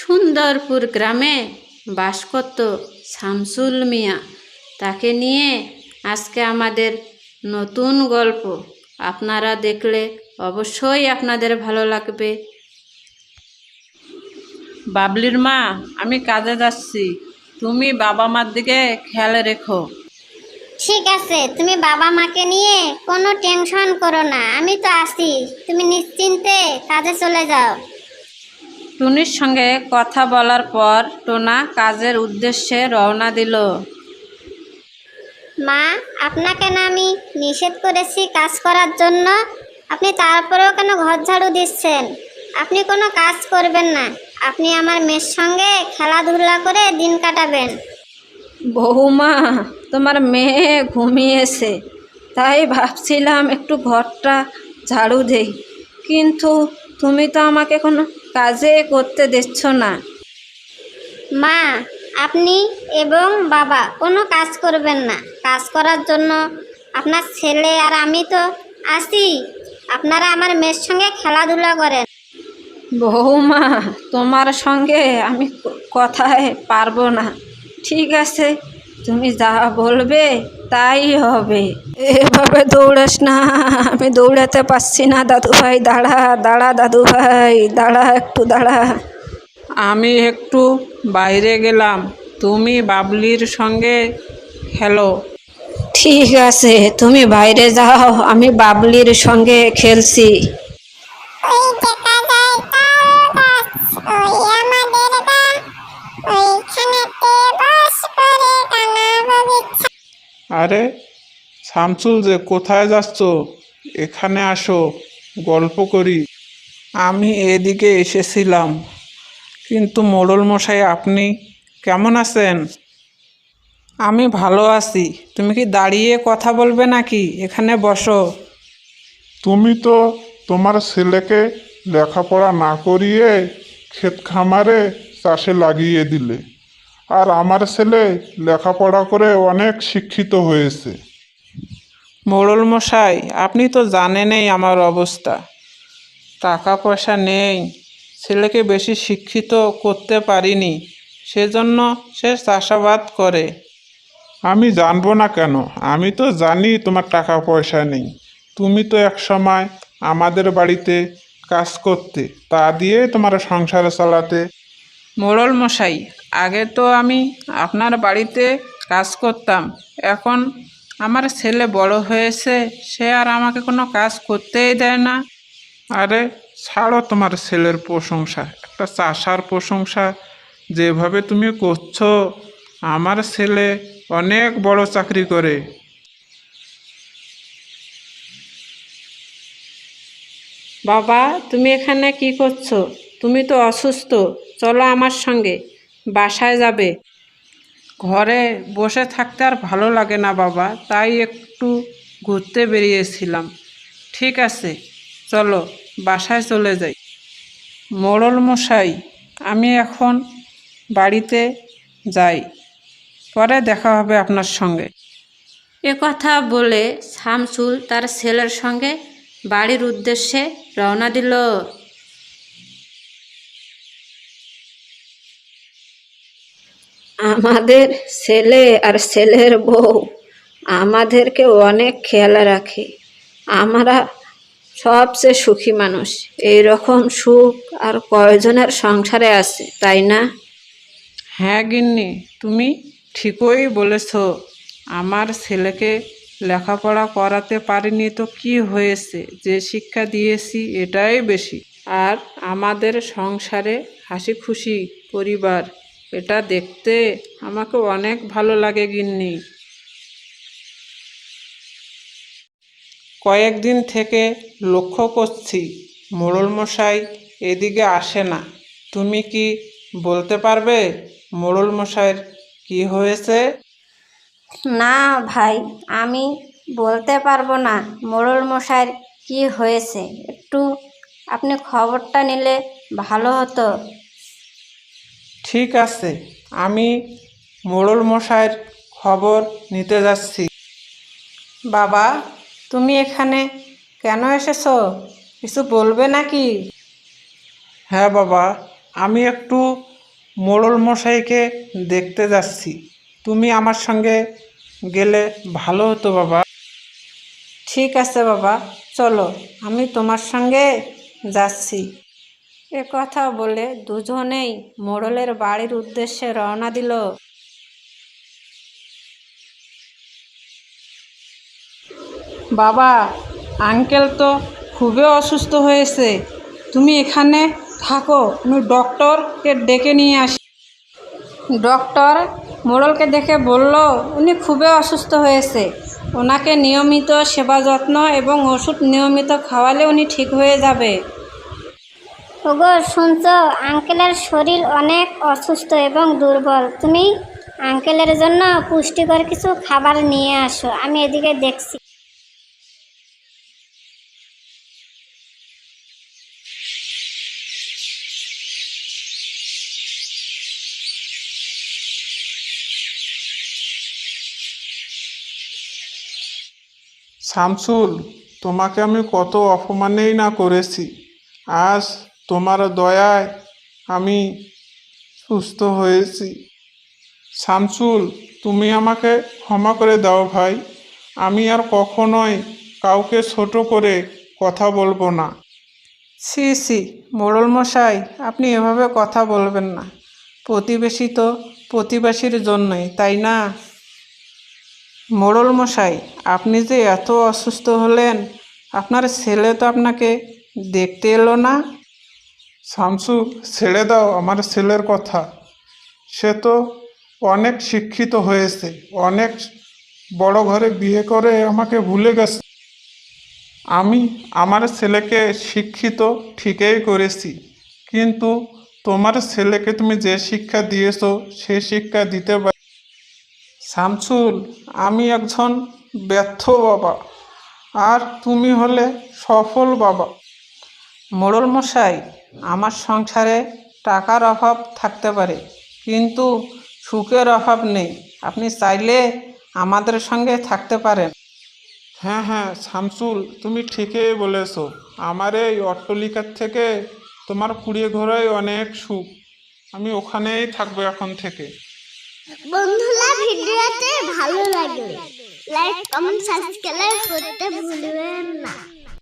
সুন্দরপুর গ্রামে বাস করত শামসুল মিয়া। তাকে নিয়ে আজকে আমাদের নতুন গল্প। আপনারা দেখলে অবশ্যই আপনাদের ভালো লাগবে। বাবলির মা আমি কাজে যাচ্ছি। তুমি বাবা মার দিকে খেয়াল রেখো। ঠিক আছে তুমি বাবা মাকে নিয়ে কোনো টেনশন করো না। আমি তো আছি। তুমি নিশ্চিন্তে কাজে চলে যাও। টুনির সঙ্গে কথা বলার পর টোনা কাজের উদ্দেশ্যে রওনা দিল। মা আপনাকে না আমি নিষেধ করেছি কাজ করার জন্য? আপনি তারপরেও কেন ঘর ঝাড়ু দিচ্ছেন? আপনি কোনো কাজ করবেন না। আপনি আমার মেয়ের সঙ্গে খেলাধুলা করে দিন কাটাবেন। বৌমা তোমার মেয়ে ঘুমিয়েছে। তাই ভাবছিলাম একটু ঘরটা ঝাড়ু দেই। কিন্তু তুমি তো আমাকে কোনো কাজে করতে দিচ্ছ না। মা আপনি এবং বাবা কোনো কাজ করবেন না। কাজ করার জন্য আপনার ছেলে আর আমি তো আছি। আপনারা আমার মেয়ের সঙ্গে খেলাধুলা করেন। বৌমা তোমার সঙ্গে আমি কথায় পারব না। ঠিক আছে তুমি যা বলবে তাই হবে। এভাবে দৌড়াস না আমি দৌড়াতে পারছি না দাদু ভাই দাঁড়া দাঁড়া দাদু ভাই দাঁড়া একটু দাঁড়া। আমি একটু বাইরে গেলাম তুমি বাবলির সঙ্গে খেলো। ঠিক আছে তুমি বাইরে যাও আমি বাবলির সঙ্গে খেলছি। ওই দেখা যায় তাল গাছ ওই আমাদের গা ওইখানেতে আরে শামসুল যে, কোথায় যাচ্ছ? এখানে আসো, গল্প করি। আমি এদিকে এসেছিলাম, কিন্তু মোড়ল মশাই, আপনি কেমন আছেন? আমি ভালো আছি। তুমি কি দাঁড়িয়ে কথা বলবে নাকি? এখানে বসো। তুমি তো তোমার ছেলেকে লেখাপড়া না করিয়ে ক্ষেত খামারে চাষে লাগিয়ে দিলে। আর আমার ছেলে লেখাপড়া করে অনেক শিক্ষিত হয়েছে। মোড়ল মশাই আপনি তো জানেনই আমার অবস্থা। টাকা পয়সা নেই ছেলেকে বেশি শিক্ষিত করতে পারিনি সেজন্য সে চাষাবাদ করে। আমি জানব না কেন? আমি তো জানি তোমার টাকা পয়সা নেই। তুমি তো এক সময় আমাদের বাড়িতে কাজ করতে তা দিয়ে তোমার সংসার চালাতে। মোড়ল মশাই আগে তো আমি আপনার বাড়িতে কাজ করতাম। এখন আমার ছেলে বড় হয়েছে সে আর আমাকে কোনো কাজ করতেই দেয় না। আরে ছাড়ো তোমার ছেলের প্রশংসা। একটা চাষার প্রশংসা যেভাবে তুমি করছ আমার ছেলে অনেক বড় চাকরি করে। বাবা তুমি এখানে কি করছ? তুমি তো অসুস্থ চলো আমার সঙ্গে। বাসায় যাবে। ঘরে বসে থাকতে আর ভালো লাগে না বাবা, তাই একটু ঘুরতে বেরিয়েছিলাম। ঠিক আছে, চলো, বাসায় চলে যাই। মোড়ল মশাই, আমি এখন বাড়িতে যাই, পরে দেখা হবে আপনার সঙ্গে। কথা বলে শামসুল তার ছেলের সঙ্গে বাড়ির উদ্দেশ্যে রওনা দিল। আমাদের ছেলে আর ছেলের বউ, আমাদেরকে অনেক খেয়াল রাখে। আমরা সবচেয়ে সুখী মানুষ এই রকম সুখ আর কয়জনের সংসারে আছে, তাই না? হ্যাঁ গিন্নি, তুমি ঠিকই বলেছ। আমার ছেলেকে লেখাপড়া করাতে পারিনি তো কি হয়েছে? যে শিক্ষা দিয়েছি এটাই বেশি। আর আমাদের সংসারে হাসি খুশি পরিবার এটা দেখতে আমাকে অনেক ভালো লাগে, গিন্নি। কয়েকদিন থেকে লক্ষ্য করছি, মোড়লমশাই এদিকে আসে না। তুমি কি বলতে পারবে, মোড়লমশাইয়ের কি হয়েছে? না ভাই, আমি বলতে পারব না মোড়ল মশাইয়ের কি হয়েছে। একটু আপনি খবরটা নিলে ভালো হতো। ঠিক আছে আমি মোড়ল মশাইয়ের খবর নিতে যাচ্ছি। বাবা তুমি এখানে কেন এসেছ? কিছু বলবে নাকি? হ্যাঁ বাবা আমি একটু মোড়ল মশাইকে দেখতে যাচ্ছি। তুমি আমার সঙ্গে গেলে ভালো হতো বাবা। ঠিক আছে বাবা চলো আমি তোমার সঙ্গে যাচ্ছি। এ কথা বলে দুজনেই মোড়লের বাড়ির উদ্দেশ্যে রওনা দিল। বাবা আঙ্কেল তো খুবই অসুস্থ হয়েছে। তুমি এখানে থাকো আমি ডক্টরকে ডেকে নিয়ে আসি। ডক্টর মোড়লকে দেখে বলল উনি খুবই অসুস্থ হয়েছে। ওনাকে নিয়মিত সেবা যত্ন এবং ওষুধ নিয়মিত খাওয়ালে উনি ঠিক হয়ে যাবে। ওগো, শুনছো, আঙ্কেলের শরীর অনেক অসুস্থ এবং দুর্বল। তুমি আঙ্কেলের জন্য পুষ্টিকর কিছু খাবার নিয়ে আসো, আমি এদিকে দেখছি। শামসুল, তোমাকে আমি কত অপমানেই না করেছি। আজ তোমার দয়ায় আমি সুস্থ হয়েছি। শামসুল, তুমি আমাকে ক্ষমা করে দাও ভাই। আমি আর কখনোই কাউকে ছোট করে কথা বলব না। সি সি মোড়ল মশাই, আপনি এভাবে কথা বলবেন না। প্রতিবেশী তো প্রতিবেশীর জন্যই, তাই না? মোড়ল মশাই, আপনি যে এত অসুস্থ হলেন, আপনার ছেলে তো আপনাকে দেখতে এলো না? শামসু, ছেড়ে দাও আমার ছেলের কথা। সে তো অনেক শিক্ষিত হয়েছে, অনেক বড় ঘরে বিয়ে করে আমাকে ভুলে গেছে। আমি আমার ছেলেকে শিক্ষিত ঠিকই করেছি, কিন্তু তোমার ছেলেকে তুমি যে শিক্ষা দিয়েছ, সে শিক্ষা দিতে পার। শামসুল আমি একজন ব্যর্থ বাবা, আর তুমি হলে সফল বাবা। মোড়ল মশাই আমার সংসারে টাকার অভাব থাকতে পারে কিন্তু সুখের অভাব নেই। আপনি চাইলে আমাদের সঙ্গে থাকতে পারেন। হ্যাঁ হ্যাঁ শামসুল তুমি ঠিকই বলেছ। আমার এই অট্টলিকার থেকে তোমার কুড়িয়ে ঘরেই অনেক সুখ। আমি ওখানেই থাকব এখন থেকে। বন্ধুরা ভিডিওতে ভালো লাগলে লাইক কমেন্ট সাবস্ক্রাইব করতে ভুলবেন না।